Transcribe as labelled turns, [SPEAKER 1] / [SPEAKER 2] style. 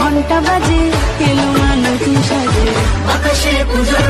[SPEAKER 1] ঘণ্টা বাজে এলো সাজে।
[SPEAKER 2] আকাশে গন্ধ